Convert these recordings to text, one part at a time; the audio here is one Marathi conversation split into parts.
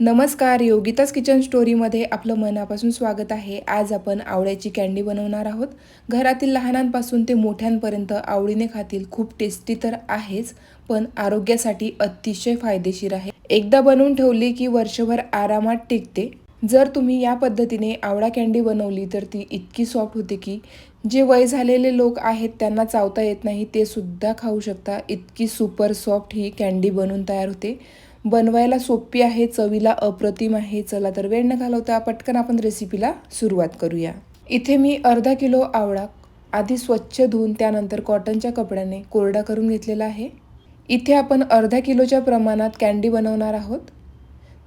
नमस्कार योगिताच किचन स्टोरीमध्ये आपलं मनापासून स्वागत आहे. आज आपण आवळ्याची कॅन्डी बनवणार आहोत. घरातील लहानांपासून ते मोठ्यांपर्यंत आवडीने खातील खूप टेस्टी तर आहेच पण आरोग्यासाठी अतिशय फायदेशीर आहे. एकदा बनवून ठेवली की वर्षभर आरामात टिकते. जर तुम्ही या पद्धतीने आवळा कॅन्डी बनवली तर ती इतकी सॉफ्ट होते की जे वय झालेले लोक आहेत त्यांना चावता येत नाही ते सुद्धा खाऊ शकता. इतकी सुपर सॉफ्ट ही कॅन्डी बनवून तयार होते. बनवायला सोपी आहे चवीला अप्रतिम आहे. चला तर वेळ न घालवता पटकन आपण रेसिपीला सुरुवात करूया. इथे मी अर्धा किलो आवळा आधी स्वच्छ धुवून त्यानंतर कॉटनच्या कपड्याने कोरडा करून घेतलेला आहे. इथे आपण अर्धा किलोच्या प्रमाणात कॅन्डी बनवणार आहोत.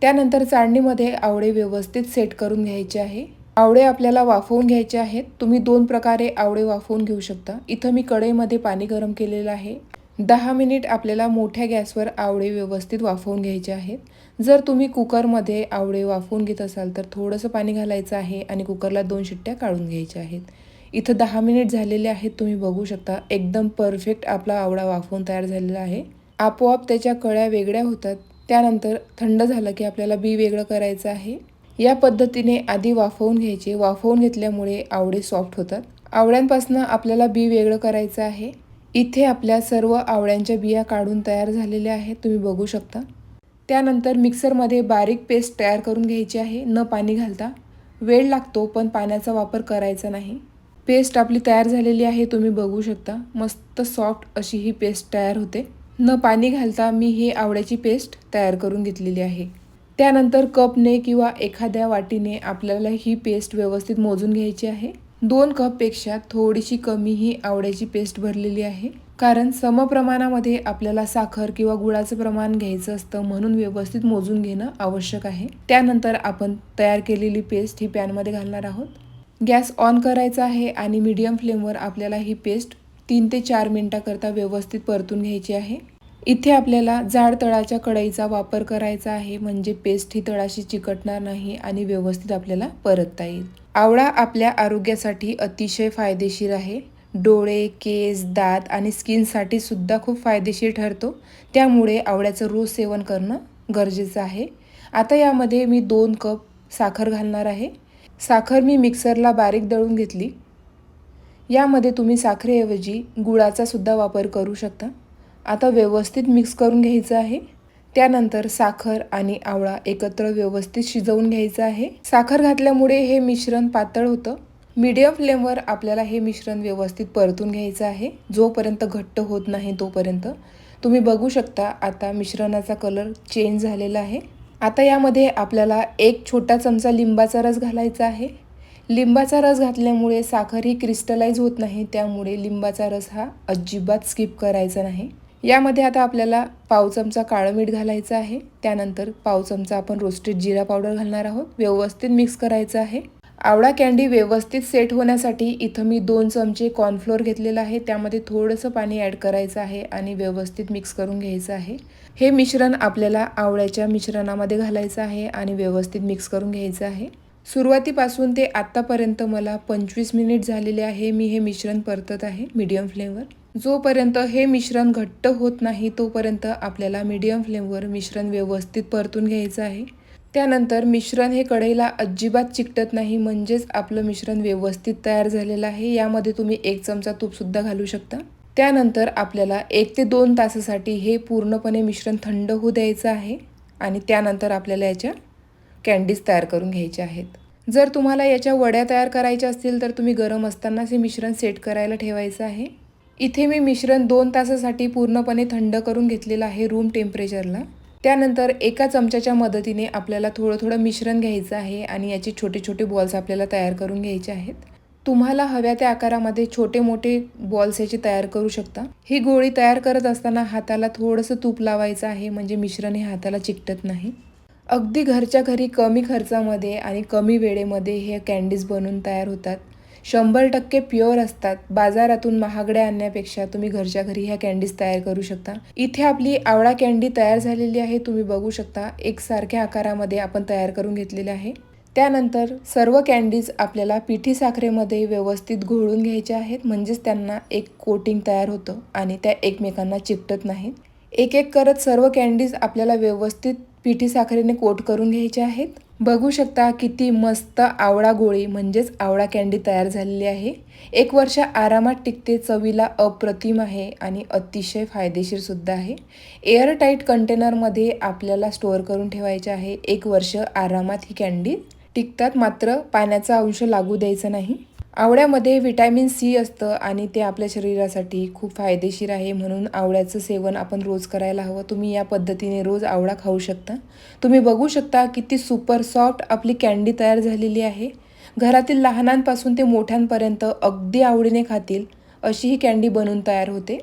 त्यानंतर चाळणीमध्ये आवळे व्यवस्थित सेट करून घ्यायचे आहे. आवळे आपल्याला वाफवून घ्यायचे आहेत. तुम्ही दोन प्रकारे आवळे वाफवून घेऊ शकता. इथं मी कढईमध्ये पाणी गरम केलेलं आहे. दहा मिनिट आपल्याला मोठ्या गॅसवर आवळे व्यवस्थित वाफवून घ्यायचे आहेत. जर तुम्ही कुकरमध्ये आवळे वाफवून घेत असाल तर थोडंसं पाणी घालायचं आहे आणि कुकरला दोन शिट्ट्या काढून घ्यायच्या आहेत. इथं दहा मिनिट झालेले आहेत तुम्ही बघू शकता. एकदम परफेक्ट आपला आवळा वाफवून तयार झालेला आहे. आपोआप त्याच्या कळ्या वेगळ्या होतात. त्यानंतर थंड झालं की आपल्याला बी वेगळं करायचं आहे. या पद्धतीने आधी वाफवून घ्यायचे. वाफवून घेतल्यामुळे आवळे सॉफ्ट होतात. आवळ्यांपासून आपल्याला बी वेगळं करायचं आहे. इथे आपल्या सर्व आवळ्यांच्या बिया काढून तयार झालेल्या आहेत. तुम्ही बघू शकता. त्यानंतर मिक्सरमध्ये बारीक पेस्ट तयार करून घ्यायची आहे. न पाणी घालता. वेळ लागतो पण पाण्याचा वापर करायचा नाही. पेस्ट आपली तयार झालेली आहे. तुम्ही बघू शकता. मस्त सॉफ्ट अशी ही पेस्ट तयार होते. न पाणी घालता मी ही आवळ्याची पेस्ट तयार करून घेतलेली आहे. त्यानंतर कपने किंवा एखाद्या वाटीने आपल्याला ही पेस्ट व्यवस्थित मोजून घ्यायची आहे. दोन कपपेक्षा थोडीशी कमी ही आवड्याची पेस्ट भरलेली आहे. कारण समप्रमाणामध्ये आपल्याला साखर किंवा गुळाचं प्रमाण घ्यायचं असतं म्हणून व्यवस्थित मोजून घेणं आवश्यक आहे. त्यानंतर आपण तयार केलेली पेस्ट ही पॅनमध्ये घालणार आहोत. गॅस ऑन करायचा आहे आणि मीडियम फ्लेमवर आपल्याला ही पेस्ट तीन ते चार मिनटाकरता व्यवस्थित परतून घ्यायची आहे. इथे आपल्याला जाड तळाच्या कढईचा वापर करायचा आहे म्हणजे पेस्ट ही तळाशी चिकटणार नाही आणि व्यवस्थित आपल्याला परतता येईल. आवळा आपल्या आरोग्यासाठी अतिशय फायदेशीर आहे. डोळे केस दात आणि स्किनसाठी सुद्धा खूप फायदेशीर ठरतो. त्यामुळे आवळ्याचं रोज सेवन करणं गरजेचं आहे. आता यामध्ये मी दोन कप साखर घालणार आहे. साखर मी मिक्सरला बारीक दळून घेतली. यामध्ये तुम्ही साखरेऐवजी गुळाचा सुद्धा वापर करू शकता. आता व्यवस्थित मिक्स करून घ्यायचं आहे. त्यानंतर साखर आणि आवळा एकत्र व्यवस्थित शिजवून घ्यायचं आहे. साखर घातल्यामुळे हे मिश्रण पातळ होतं. मीडियम फ्लेमवर आपल्याला हे मिश्रण व्यवस्थित परतून घ्यायचं आहे. जोपर्यंत घट्ट होत नाही तोपर्यंत. तुम्ही बघू शकता आता मिश्रणाचा कलर चेंज झालेला आहे. आता यामध्ये आपल्याला एक छोटा चमचा लिंबाचा रस घालायचा आहे. लिंबाचा रस घातल्यामुळे साखर ही क्रिस्टलाइज होत नाही त्यामुळे लिंबाचा रस हा अजिबात स्किप करायचा नाही. यामध्ये आता आपल्याला पाव चमचा काळं मीठ घालायचं आहे. त्यानंतर पाव चमचा आपण रोस्टेड जिरा पावडर घालणार आहोत. व्यवस्थित मिक्स करायचं आहे. आवळा कॅन्डी व्यवस्थित सेट होण्यासाठी इथं मी दोन चमचे कॉर्नफ्लोअर घेतलेलं आहे. त्यामध्ये थोडंसं पाणी ॲड करायचं आहे आणि व्यवस्थित मिक्स करून घ्यायचं आहे. हे मिश्रण आपल्याला आवळ्याच्या मिश्रणामध्ये घालायचं आहे आणि व्यवस्थित मिक्स करून घ्यायचं आहे. सुरुवातीपासून ते आत्तापर्यंत मला पंचवीस मिनिट झालेले आहे. मी हे मिश्रण परतत आहे. मीडियम फ्लेमवर जोपर्यंत हे मिश्रण घट्ट होत नाही तोपर्यंत आपल्याला मीडियम फ्लेमवर मिश्रण व्यवस्थित परतून घ्यायचं आहे. त्यानंतर मिश्रण हे कढईला अजिबात चिकटत नाही म्हणजेच आपलं मिश्रण व्यवस्थित तयार झालेलं आहे. यामध्ये तुम्ही एक चमचा तूपसुद्धा घालू शकता. त्यानंतर आपल्याला एक ते दोन तासासाठी हे पूर्णपणे मिश्रण थंड होऊ द्यायचं आहे आणि त्यानंतर आपल्याला याच्या कॅन्डीज तयार करून घ्यायच्या आहेत. जर तुम्हाला याच्या वड्या तयार करायच्या असतील तर तुम्ही गरम असतानाच हे मिश्रण सेट करायला ठेवायचं आहे. इथे मी मिश्रण दोन तासासाठी पूर्णपणे थंड करून घेतलेलं आहे रूम टेम्परेचरला त्यानंतर एका चमच्याच्या मदतीने आपल्याला थोडं थोडं मिश्रण घ्यायचं आहे आणि याचे छोटे छोटे बॉल्स आपल्याला तयार करून घ्यायचे आहेत. तुम्हाला हव्या त्या आकारामध्ये छोटे मोठे बॉल्स याचे तयार करू शकता. ही गोळी तयार करत असताना हाताला थोडंसं तूप लावायचं आहे म्हणजे मिश्रण हे हाताला चिकटत नाही. अगदी घरच्या घरी कमी खर्चामध्ये आणि कमी वेळेमध्ये हे कॅन्डीज बनवून तयार होतात. शंभर टक्के प्युअर असतात. बाजारातून महागड्या आणण्यापेक्षा तुम्ही घरच्या घरी ह्या कॅन्डीज तयार करू शकता. इथे आपली आवळा कॅन्डी तयार झालेली आहे तुम्ही बघू शकता. एकसारख्या आकारामध्ये आपण तयार करून घेतलेले आहे. त्यानंतर सर्व कॅन्डीज आपल्याला पिठी साखरेमध्ये व्यवस्थित घोळून घ्यायच्या आहेत. म्हणजेच त्यांना एक कोटिंग तयार होतं आणि त्या एकमेकांना चिकटत नाहीत. एक एक करत सर्व कॅन्डीज आपल्याला व्यवस्थित पिठी साखरेने कोट करून घ्यायच्या आहेत. बघू शकता किती मस्त आवळा गोळी म्हणजेच आवळा कॅन्डी तयार झालेली आहे. एक वर्ष आरामात टिकते चवीला अप्रतिम आहे आणि अतिशय फायदेशीरसुद्धा आहे. एअरटाईट कंटेनरमध्ये आपल्याला स्टोअर करून ठेवायचे आहे. एक वर्ष आरामात ही कॅन्डी टिकतात. मात्र पाण्याचा अंश लागू द्यायचा नाही. आवळ्यामध्ये व्हिटॅमिन सी असतं आणि ते आपल्या शरीरासाठी खूप फायदेशीर आहे. म्हणून आवळ्याचं सेवन आपण रोज करायला हवं. तुम्ही या पद्धतीने रोज आवळा खाऊ शकता. तुम्ही बघू शकता किती सुपर सॉफ्ट आपली कॅन्डी तयार झालेली आहे. घरातील लहानांपासून ते मोठ्यांपर्यंत अगदी आवडीने खातील अशी ही कॅन्डी बनवून तयार होते.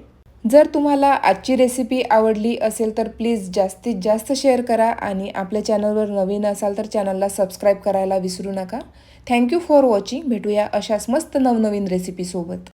जर तुम्हाला आजची रेसिपी आवडली असेल तर प्लीज जास्तीत जास्त शेअर करा आणि आपल्या चॅनलवर नवीन असाल तर चॅनलला सबस्क्राईब करायला विसरू नका. थँक्यू फॉर वॉचिंग भेटूया अशाच मस्त नवनवीन रेसिपीसोबत